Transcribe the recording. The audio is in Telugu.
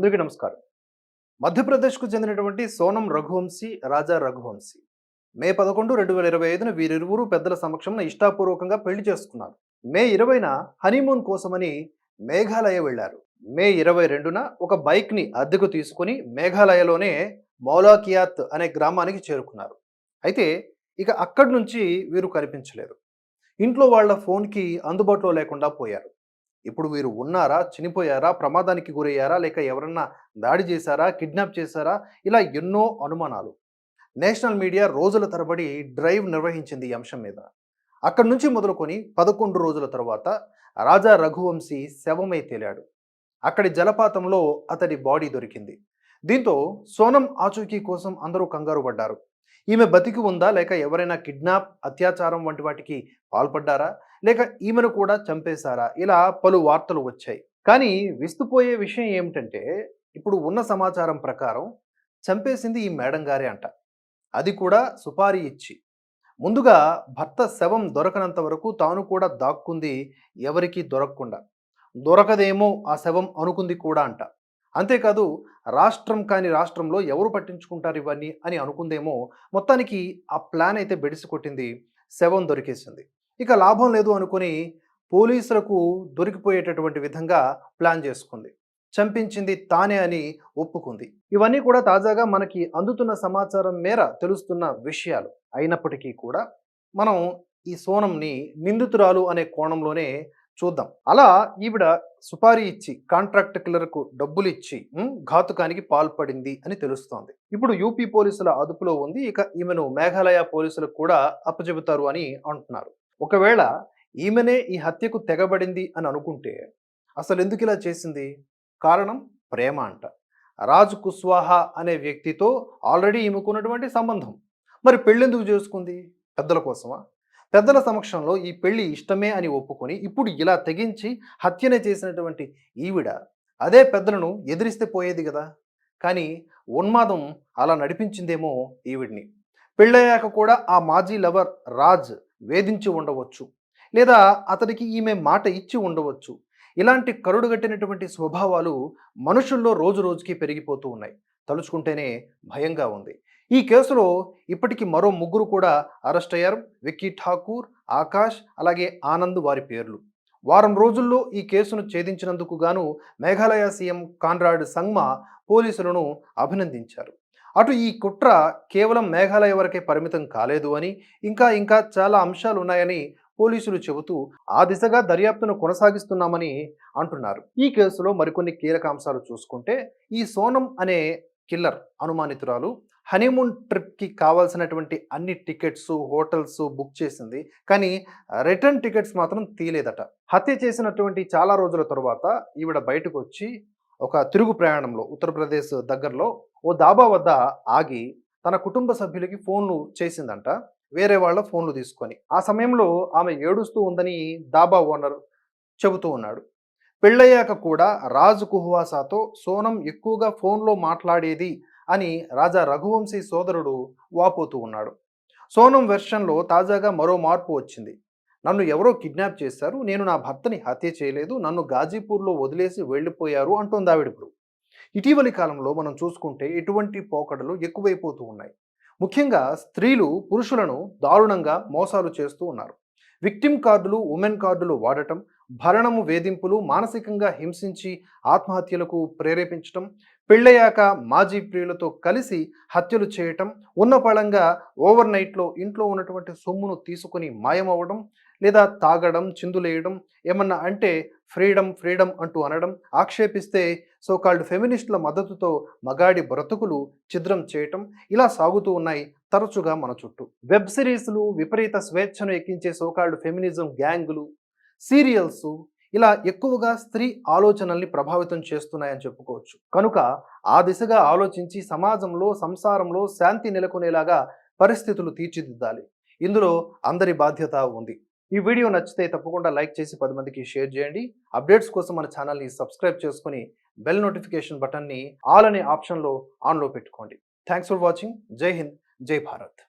అందరికీ నమస్కారం. మధ్యప్రదేశ్కు చెందినటువంటి సోనం రఘువంశీ రాజా రఘువంశీ మే పదకొండు రెండు వేల ఇరవై ఐదున వీరిరువురు పెద్దల సమక్షంలో ఇష్టాపూర్వకంగా పెళ్ళి చేసుకున్నారు. మే ఇరవైన హనీమూన్ కోసమని మేఘాలయ వెళ్ళారు మే ఇరవై రెండున ఒక బైక్ని అద్దెకు తీసుకుని మేఘాలయలోనే మౌలాకియాత్ అనే గ్రామానికి చేరుకున్నారు. అయితే ఇక అక్కడి నుంచి వీరు కనిపించలేదు. ఇంట్లో వాళ్ళ ఫోన్కి అందుబాటులో లేకుండా పోయారు. ఇప్పుడు వీరు ఉన్నారా? చనిపోయారా? ప్రమాదానికి గురయ్యారా? లేక ఎవరన్నా దాడి చేశారా? కిడ్నాప్ చేశారా? ఇలా ఎన్నో అనుమానాలు. నేషనల్ మీడియా రోజుల తరబడి డ్రైవ్ నిర్వహించింది ఈ అంశం మీద. అక్కడి నుంచి మొదలుకొని పదకొండు రోజుల తర్వాత రాజా రఘువంశీ శవమై తేలాడు. అక్కడి జలపాతంలో అతడి బాడీ దొరికింది. దీంతో సోనం ఆచూకీ కోసం అందరూ కంగారు పడ్డారు. ఈమె బతికి ఉందా? లేక ఎవరైనా కిడ్నాప్ అత్యాచారం వంటి వాటికి పాల్పడ్డారా? లేక ఈమెను కూడా చంపేశారా? ఇలా పలు వార్తలు వచ్చాయి. కానీ విస్తుపోయే విషయం ఏమిటంటే ఇప్పుడు ఉన్న సమాచారం ప్రకారం చంపేసింది ఈ మేడం గారే అంట. అది కూడా సుపారీ ఇచ్చి. ముందుగా భర్త శవం దొరకనంత వరకు తాను కూడా దాక్కుంది ఎవరికీ దొరకకుండా. దొరకదేమో ఆ శవం అనుకుంది కూడా అంట. అంతేకాదు రాష్ట్రం కాని రాష్ట్రంలో ఎవరు పట్టించుకుంటారు ఇవన్నీ అని అనుకుందేమో మొత్తానికి ఆ ప్లాన్ అయితే బెడిసి కొట్టింది శవం దొరికేసింది. ఇక లాభం లేదు అనుకుని పోలీసులకు దొరికిపోయేటటువంటి విధంగా ప్లాన్ చేసుకుంది. చంపించింది తానే అని ఒప్పుకుంది. ఇవన్నీ కూడా తాజాగా మనకి అందుతున్న సమాచారం మేర తెలుస్తున్న విషయాలు. అయినప్పటికీ కూడా మనం ఈ సోనంని నిందితురాలు అనే కోణంలోనే చూద్దాం. అలా ఈవిడ సుపారీ ఇచ్చి కాంట్రాక్ట్ కిల్లర్కు డబ్బులు ఇచ్చి ఘాతుకానికి పాల్పడింది అని తెలుస్తోంది. ఇప్పుడు యూపీ పోలీసుల అదుపులో ఉంది. ఇక ఈమెను మేఘాలయ పోలీసులకు కూడా అప్పచెబుతారు అని అంటున్నారు. ఒకవేళ ఈమెనే ఈ హత్యకు తెగబడింది అని అనుకుంటే అసలు ఎందుకు ఇలా చేసింది? కారణం ప్రేమ అంట. రాజ్ కుస్వాహా అనే వ్యక్తితో ఆల్రెడీ ఈమెకున్నటువంటి సంబంధం. మరి పెళ్ళెందుకు చేసుకుంది? పెద్దల కోసమా? పెద్దల సమక్షంలో ఈ పెళ్ళి ఇష్టమే అని ఒప్పుకొని ఇప్పుడు ఇలా తెగించి హత్యనే చేసినటువంటి ఈవిడ అదే పెద్దలను ఎదిరిస్తే పోయేది కదా. కానీ ఉన్మాదం అలా నడిపించిందేమో ఈవిడిని. పెళ్ళయ్యాక కూడా ఆ మాజీ లవర్ రాజ్ వేధించి ఉండవచ్చు లేదా అతడికి ఈమె మాట ఇచ్చి ఉండవచ్చు. ఇలాంటి కరుడుగట్టినటువంటి స్వభావాలు మనుషుల్లో రోజు రోజుకి పెరిగిపోతూ ఉన్నాయి. తలుచుకుంటేనే భయంగా ఉంది. ఈ కేసులో ఇప్పటికి మరో ముగ్గురు కూడా అరెస్ట్ అయ్యారు. విక్కీ ఠాకూర్ ఆకాష్ అలాగే ఆనంద్ వారి పేర్లు. వారం రోజుల్లో ఈ కేసును ఛేదించినందుకు గాను మేఘాలయ సీఎం కాన్రాడ్ సంగ్మా పోలీసులను అభినందించారు. అటు ఈ కుట్ర కేవలం మేఘాలయ వరకే పరిమితం కాలేదు అని ఇంకా ఇంకా చాలా అంశాలు ఉన్నాయని పోలీసులు చెబుతూ ఆ దిశగా దర్యాప్తును కొనసాగిస్తున్నామని అంటున్నారు. ఈ కేసులో మరికొన్ని కీలక అంశాలు చూసుకుంటే ఈ సోనం అనే కిల్లర్ అనుమానితురాలు హనీమూన్ ట్రిప్కి కావాల్సినటువంటి అన్ని టికెట్స్ హోటల్స్ బుక్ చేసింది. కానీ రిటర్న్ టికెట్స్ మాత్రం తీయలేదట. హత్య చేసినటువంటి చాలా రోజుల తరువాత ఈవిడ బయటకు వచ్చి ఒక తిరుగు ప్రయాణంలో ఉత్తరప్రదేశ్ దగ్గరలో ఓ దాబా వద్ద ఆగి తన కుటుంబ సభ్యులకి ఫోన్లు చేసిందంట. వేరే వాళ్ళ ఫోన్లు తీసుకొని. ఆ సమయంలో ఆమె ఏడుస్తూ ఉందని దాబా ఓనర్ చెబుతూ ఉన్నాడు. పెళ్ళయ్యాక కూడా రాజు కుహ్వాసాతో సోనం ఎక్కువగా ఫోన్లో మాట్లాడేది అని రాజా రఘువంశీ సోదరుడు వాపోతూ ఉన్నాడు. సోనం వెర్షన్లో తాజాగా మరో మార్పు వచ్చింది. నన్ను ఎవరో కిడ్నాప్ చేశారు నేను నా భర్తని హత్య చేయలేదు నన్ను గాజీపూర్లో వదిలేసి వెళ్ళిపోయారు అంటోంది ఆవిడ ఇప్పుడు. ఇటీవలి కాలంలో మనం చూసుకుంటే ఇటువంటి పోకడలు ఎక్కువైపోతూ ఉన్నాయి. ముఖ్యంగా స్త్రీలు పురుషులను దారుణంగా మోసాలు చేస్తూ ఉన్నారు. విక్టిమ్ కార్డులు ఉమెన్ కార్డులు వాడటం భరణము వేధింపులు మానసికంగా హింసించి ఆత్మహత్యలకు ప్రేరేపించటం పెళ్ళయ్యాక మాజీ ప్రియులతో కలిసి హత్యలు చేయటం ఉన్న పళంగా ఓవర్ నైట్లో ఇంట్లో ఉన్నటువంటి సొమ్మును తీసుకుని మాయమవ్వడం లేదా తాగడం చిందులేయడం ఏమన్నా అంటే ఫ్రీడమ్ ఫ్రీడమ్ అంటూ అనడం ఆక్షేపిస్తే సోకాల్డ్ ఫెమినిస్టుల మద్దతుతో మగాడి బ్రతుకులు ఛిద్రం చేయటం ఇలా సాగుతూ ఉన్నాయి తరచుగా మన చుట్టూ. వెబ్ సిరీస్లు విపరీత స్వేచ్ఛను ఎక్కించే సోకాల్డ్ ఫెమినిజం గ్యాంగులు సీరియల్స్ ఇలా ఎక్కువగా స్త్రీ ఆలోచనల్ని ప్రభావితం చేస్తున్నాయని చెప్పుకోవచ్చు. కనుక ఆ దిశగా ఆలోచించి సమాజంలో సంసారంలో శాంతి నెలకొనేలాగా పరిస్థితులు తీర్చిదిద్దాలి. ఇందులో అందరి బాధ్యత ఉంది. ఈ వీడియో నచ్చితే తప్పకుండా లైక్ చేసి పది మందికి షేర్ చేయండి. అప్డేట్స్ కోసం మన ఛానల్ని సబ్స్క్రైబ్ చేసుకుని బెల్ నోటిఫికేషన్ బటన్ని ఆల్ అనే ఆప్షన్లో ఆన్లో పెట్టుకోండి. Thanks for watching. Jai Hind. జై భారత్.